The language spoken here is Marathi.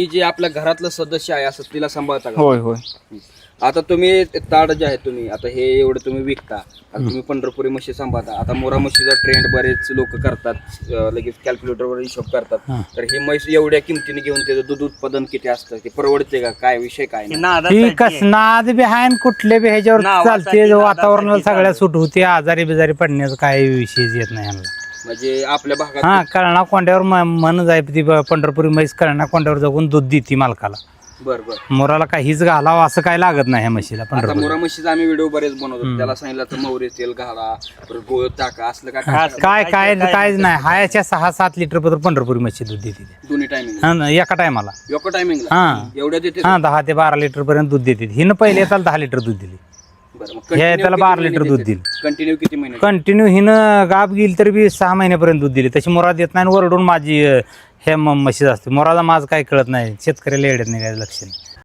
ही जे आपल्या घरातलं सदस्य आहे असं तिला सांभाळता का? होय होय. आता तुम्ही ताड जे आहे तुम्ही आता हे एवढं तुम्ही विकता आता तुम्ही पंढरपुरी म्हशी सांभाळता आता मोरा म्हशीचा ट्रेंड बरेच लोक करतात अं, लगेच कॅल्क्युलेटरवर हिशोब करतात. हा. तर ही म्हैस एवढ्या किमतीने घेऊन त्याचं दूध उत्पादन किती असतं ते परवडते का? काय विषय काय नाही. ती कस नाद बी आहे आणि कुठले बी ह्याच्यावर नावासाठी, चालते वातावरणाला नादासाठी सगळ्या चालू. सूट होते आजारी बिजारी पडण्याचं काही विषयच येत नाही ह्यांना. म्हणजे आपल्या भागात हा कळणा कोंड्यावर म- मन जाय ती ब- पंढरपुरी म्हैस कळणा कोंड्यावर जगून दूध देते मालकाला. बर बर. मोराला काहीच घालावं असं काय लागत नाही ह्या म्हशीला आता पंढरपूर. मोरा म्हशीचा आम्ही व्हिडिओ बरेच बनवतो. त्याला सांगितलं तर मोहरी तेल घाला परत गोळ टाका असलं काय काय काय काय कायच नाही. हायाच्या सहा सात लिटर पर्यंत पंढरपुरी म्हशी दूध देते ती. दोन्ही टायमिंग हा ना, एका टायमाला. एका टायमिंगला हा. एवढ्या देते? हा दहा ते बारा लिटर पर्यंत दूध देते हिनं पहिले त्याला दहा लिटर दूध दिली. बरं मग हे continue त्याला किती बारा महिने लिटर दूध देते? दिलं. कंटिन्यू किती महिने कंटिन्यू हिनं गाब गेली तरी बी सहा महिन्यापर्यंत दूध दिली. तशी मोरा देत नाही आणि वरडून माझी अं, हे म- म्हशीच असते. मोराला माझं काय कळत नाही. शेतकऱ्याला येड्यात नाही काय लक्ष नाही.